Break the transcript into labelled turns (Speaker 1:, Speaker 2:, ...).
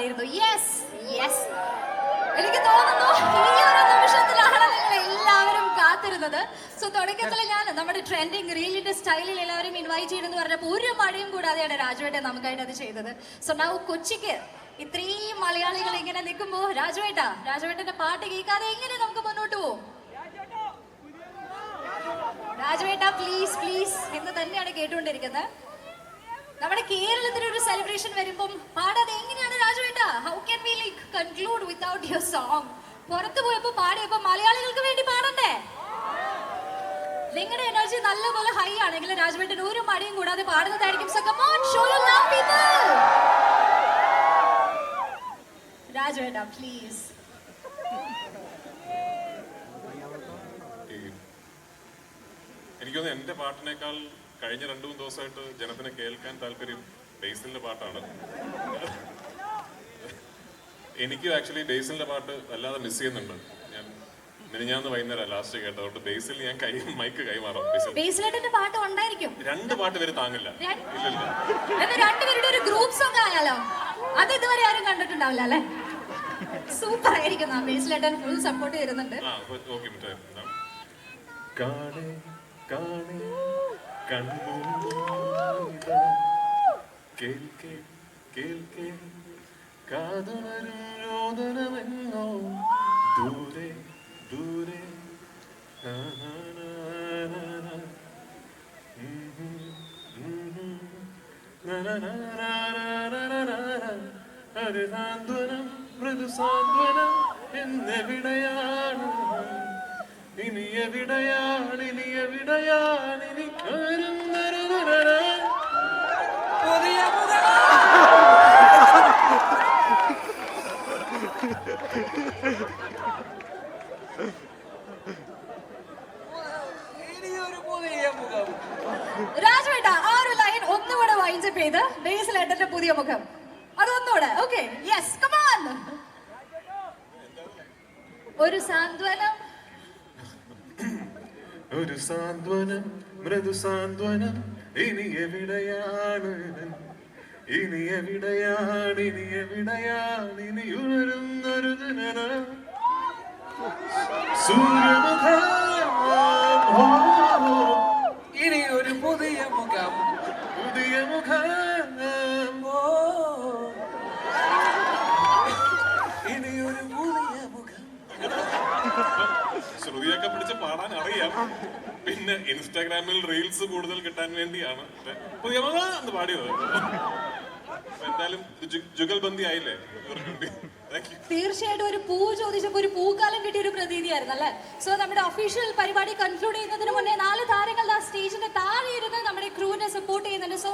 Speaker 1: പാടിയിരുന്നു yes yes എനിക്ക് തോന്നുന്നു ഈ ഒരു നിമിഷത്തിലാണ് നിങ്ങൾ എല്ലാവരും കാത്തിരുന്നത്. സോ തുടക്കത്തിൽ ഞാൻ നമ്മുടെ ട്രെൻഡിങ് റീലിന്റെ സ്റ്റൈലിൽ എല്ലാവരും ഇൻവൈറ്റ് ചെയ്യണമെന്ന് പറഞ്ഞപ്പോൾ ഒരു മഴയും കൂടാതെയാണ് രാജുവേട്ടൻ നമുക്കായിട്ട് അത് ചെയ്തത്. സോ നൗ കൊച്ചിക്ക് ഇത്രയും മലയാളികൾ ഇങ്ങനെ നിൽക്കുമ്പോൾ രാജുവേട്ടാ രാജുവേട്ടന്റെ പാട്ട് കേൾക്കാതെ എങ്ങനെ നമുക്ക് മുന്നോട്ട് പോകും രാജുവേട്ട പ്ലീസ് പ്ലീസ് എന്ന് തന്നെയാണ് കേട്ടുകൊണ്ടിരിക്കുന്നത്. നമ്മുടെ കേരളത്തിൽ ഒരു സെലിബ്രേഷൻ വരുമ്പം പാടാതെ എങ്ങനെയാണ് രാജുവേട്ട how can we like without your song. പുറത്തു പോയപ്പോ പാടിയപ്പോ മലയാളികൾക്ക് വേണ്ടി പാടണ്ടേ? നിങ്ങളുടെ എനർജി നല്ലപോലെ ഹൈ ആണെങ്കിൽ രാജുവേട്ടൻ ഒരു മടിയും കൂടാതെ പാടുന്നതായിരിക്കും so come on show your love people രാജുവേട്ട please
Speaker 2: എനിക്ക് പാട്ടിനേക്കാൾ കഴിഞ്ഞ രണ്ടു മൂന്ന് ദിവസമായിട്ട് ജനത്തിനെ കേൾക്കാൻ താല്പര്യം ബേസിലിന്റെ പാട്ടാണ്. എനിക്കും ആക്ച്വലി ബേസിലിന്റെ പാട്ട് വല്ലാതെ മിസ് ചെയ്യുന്നുണ്ട്. ഞാൻ മിനിഞ്ഞാന്ന് വൈകുന്നേരം ലാസ്റ്റ് കേട്ടത് അതുകൊണ്ട് ബേസിൽ ഞാൻ കൈ മൈക്ക് കൈമാറാം.
Speaker 1: ബേസിലേട്ടന്റെ പാട്ട് ഉണ്ടായിരിക്കും.
Speaker 2: രണ്ട് പാട്ട് പേര് താങ്ങില്ല? ഇല്ലില്ല
Speaker 1: എന്നാ രണ്ടുപേരുടെ ഒരു ഗ്രൂപ്പ് സോങ് ആയാലോ? അത് ഇതുവരെ ആരും കണ്ടിട്ടുണ്ടാവില്ല അല്ലേ? സൂപ്പർ ആയിരിക്കും ബേസിലേട്ടൻ ഫുൾ സപ്പോർട്ട്
Speaker 2: ചെയ്യുന്നുണ്ട്? കാണേ കാണേ കൺമുന്നിതാ കേൾക്കേ കേൾക്കേ കാതണരും രോദനമെന്നോ ദൂരെ ദൂരെ. ഇനി നാ, നാ, നാ, നാ. ഉം, ഉം, ഉം, ഉം. നാ, നാ, നാ, നാ, നാ, നാ, നാ, നാ. ഒരു സാന്ത്വനം മൃദു സാന്ത്വനം എന്നെവിടെയാണ് ഇനി എവിടെയാണ് ഇനി എവിടെയാണ് ഇനി കരുന്നരുന്നര
Speaker 3: പുതിയ മുഖം ഇനിയൊരു പുതിയ മുഖം
Speaker 1: രാജവേട്ട ആ ഒരു ലൈൻ ഒന്നുകൂടെ വൈൻഡപ്പ് ചെയ്ത് ബേസിലേട്ടന്റെ പുതിയ മുഖം. അതൊന്നുകൂടെ ഓക്കെ യെസ് കമാൻ ഒരു സാന്ത്വനം.
Speaker 2: ഒരു സാന്ത്വനം മൃദു സാന്ത്വനം ഇനി എവിടെയാണ്? ഇനി എവിടെയാണ് ഇനി എവിടെയാണ്? ഇനി ഉണരുന്നൊരു ദിനം സൂര്യമുഖം ശ്രുതിയൊക്കെ പിടിച്ച് പാടാൻ അറിയാം. പിന്നെ ഇൻസ്റ്റാഗ്രാമിൽ റീൽസ് കൂടുതൽ കിട്ടാൻ വേണ്ടിയാണ്. പുതിയ എന്ന് പാടിയത് എന്തായാലും ജുഗൽബന്ദി ആയില്ലേ?
Speaker 1: തീർച്ചയായിട്ടും ഒരു പൂ ചോദിച്ചപ്പോ ഒരു പൂക്കാലം കിട്ടിയ ഒരു പ്രതീതിയായിരുന്നു അല്ലെ? സോ നമ്മുടെ ഒഫീഷ്യൽ പരിപാടി കൺക്ലൂഡ് ചെയ്യുന്നതിന് മുന്നേ നാല് താരങ്ങൾ ആ സ്റ്റേജിന്റെ താഴെ ഇരുന്ന് നമ്മുടെ ക്രൂവിനെ സപ്പോർട്ട് ചെയ്യുന്നുണ്ട്. സോ